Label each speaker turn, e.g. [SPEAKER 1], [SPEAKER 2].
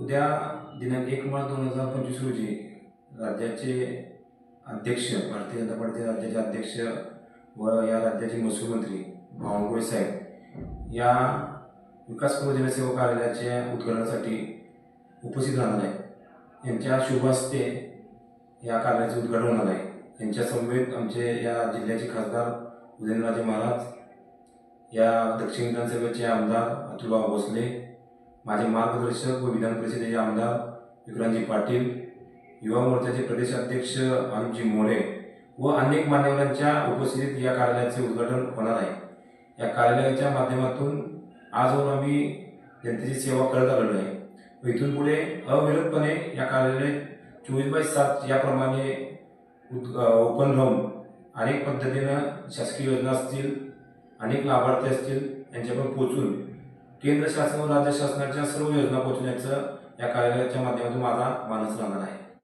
[SPEAKER 1] उद्या दिनांक एक मार्च दोन हजार पंचवीस रोजी राज्याचे अध्यक्ष भारतीय जनता पार्टीचे राज्याचे अध्यक्ष व या राज्याचे महसूल मंत्री बावनकुळे साहेब या विकास पूर्व जनसेवा कार्यालयाच्या उद्घाटनासाठी उपस्थित राहणार आहे यांच्या शुभ हस्ते या कार्यालयाचे उद्घाटन होणार आहे. यांच्या समवेत आमचे या जिल्ह्याचे खासदार उदयनराजे महाराज या दक्षिण विधानसभेचे आमदार अतुलबाब भोसले माझे मार्गदर्शक व विधान परिषदेचे आमदार विक्रांतजी पाटील युवा मोर्चाचे प्रदेशाध्यक्ष अनुपजी मोरे व अनेक मान्यवरांच्या उपस्थितीत या कार्यालयाचे उद्घाटन होणार आहे. या कार्यालयाच्या माध्यमातून आजवर आम्ही जनतेची सेवा करत आलेलो आहे. व इथून पुढे अविरतपणे या कार्यालय चोवीस बाय सात याप्रमाणे उद ओपन राहून अनेक पद्धतीनं शासकीय योजना असतील अनेक लाभार्थी असतील यांच्यापर्यंत पोचून केंद्र शासन व राज्य शासनाच्या सर्व योजना पोहोचण्याचं या कार्यालयाच्या माध्यमातून माझा मानस राहणार आहे.